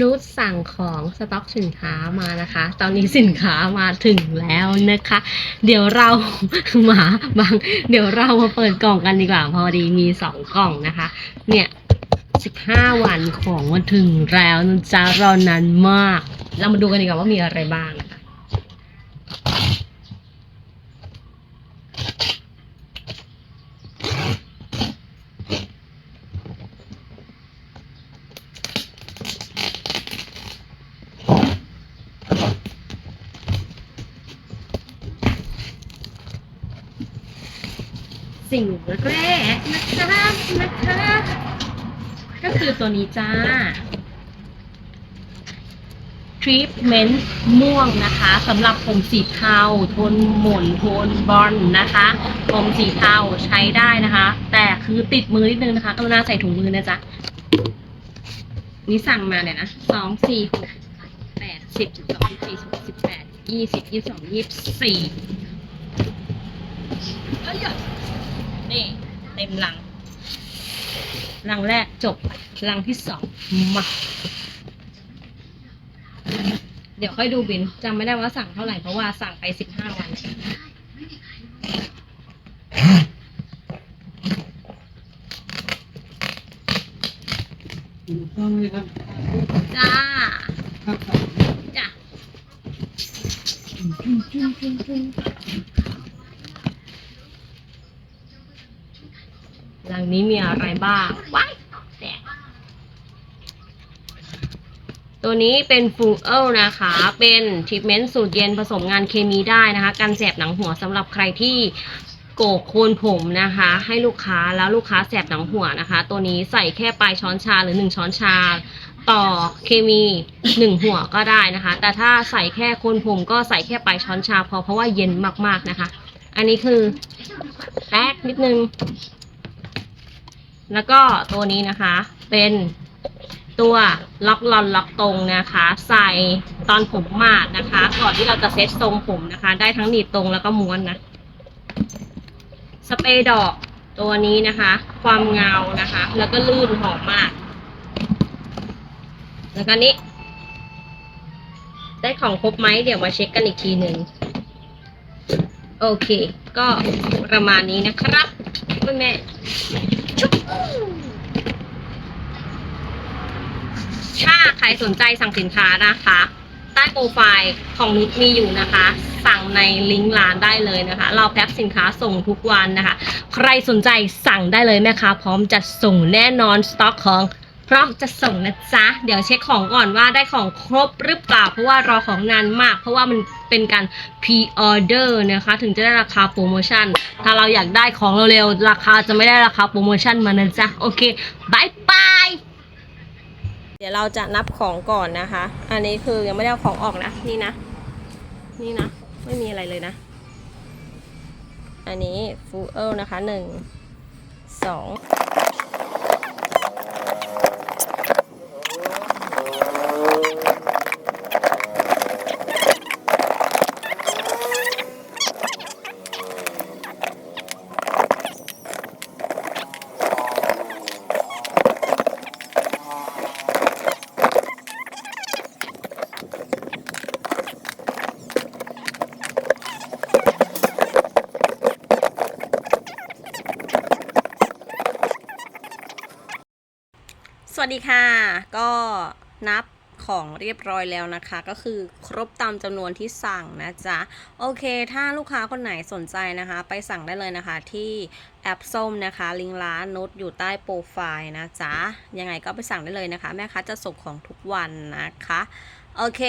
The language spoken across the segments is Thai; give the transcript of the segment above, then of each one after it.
นุชสั่งของสต็อกสินค้ามานะคะ ตอนนี้สินค้ามาถึงแล้วนะคะ เดี๋ยวเรา หมาบาง เดี๋ยวเรามาเปิดกล่องกันดีกว่า พอดีมีสองกล่องนะคะ เนี่ยสิบห้าวันของมาถึงแล้วนะจ๊ะรอนานมาก เรามาดูกันดีกว่าว่ามีอะไรบ้าง สิ่งแรกนะคะนะคะก็คือตัวนี้จ้าทรีทเมนต์ม่วงนะคะสำหรับผมสีเทาโทนหม่นโทนบอลนะคะ ผมสีเทาใช้ได้นะคะ แต่คือติดมือนิดนึงนะคะก็น่าใส่ถุงมือนะจ๊ะนี่สั่งมาเนี่ยนะสองสี่หกแปดสิบสองสี่สิบแปดยี่สิบยี่สองยี่สิบสี่เอ้ยอะ นี่เต็มลัง ลังแรกจบ ลังที่สองมา เดี๋ยวค่อยดูบินจำไม่ได้ว่าสั่งเท่าไหร่เพราะว่าสั่งไปสิบห้าวันจ้าจ้ะ หลังนี้มีอะไรบ้างว้ายแตกตัวนี้เป็นฟูเอลนะคะ เป็นทรีทเมนต์สูตรเย็นผสมงานเคมีได้นะคะกันแสบหนังหัวสำหรับใครที่โกกโคนผมนะคะ ให้ลูกค้าแล้วลูกค้าแสบหนังหัวนะคะ ตัวนี้ใส่แค่ปลายช้อนชาหรือหนึ่งช้อนชาต่อเคมีหนึ่งหัวก็ได้นะคะ แต่ถ้าใส่แค่โคนผมก็ใส่แค่ปลายช้อนชาพอเพราะว่าเย็นมากๆนะคะ อันนี้คือแตกนิดนึง แล้วก็ตัวนี้นะคะ เป็นตัวล็อกลอนล็อกตรงนะคะ ใส่ตอนผมมาดนะคะ ก่อนที่เราจะเซ็ตทรงผมนะคะ ได้ทั้งหนีบตรงแล้วก็ม้วนนะ สเปรย์ดอกตัวนี้นะคะ ความเงานะคะ แล้วก็ลื่นหอมมาก แล้วก็นี้ ได้ของครบไหมเดี๋ยวมาเช็คกันอีกทีหนึ่งโอเค ก็ประมาณนี้นะครับแม่ ถ้าใครสนใจสั่งสินค้านะคะ ใต้โปรไฟล์ของนุชมีอยู่นะคะ สั่งในลิงก์ร้านได้เลยนะคะ เราแพ็คสินค้าส่งทุกวันนะคะ ใครสนใจสั่งได้เลยแม่ค้าพร้อมจะส่งแน่นอนสต็อกของพร้อมจะส่งนะจ๊ะ เดี๋ยวเช็คของก่อนว่าได้ของครบหรือเปล่า เพราะว่ารอของนานมาก เพราะว่ามัน เป็นการ pre-order นะคะถึงจะได้ราคาโปรโมชั่น ถ้าเราอยากได้ของเร็วๆราคาจะไม่ได้ราคาโปรโมชั่นมานะจ๊ะโอเคบายบายเดี๋ยวเราจะนับของก่อนนะคะ อันนี้คือยังไม่ได้เอาของออกนะ นี่นะ นี่นะ ไม่มีอะไรเลยนะ อันนี้ฟูเอลนะคะหนึ่งสอง วัสดีค่ะ ก็นับของเรียบร้อยแล้วนะคะ ก็คือครบตามจำนวนที่สั่งนะจ๊ะ โอเค ถ้าลูกค้าคนไหนสนใจนะคะ ไปสั่งได้เลยนะคะที่แอปส้มนะคะ ลิงก์ร้านนุชอยู่ใต้โปรไฟล์นะจ๊ะ ยังไงก็ไปสั่งได้เลยนะคะ แม่ค้าจะส่งของทุกวันนะคะ โอเค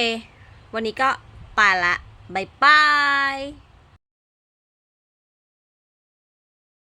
วันนี้ก็ไปละบายบาย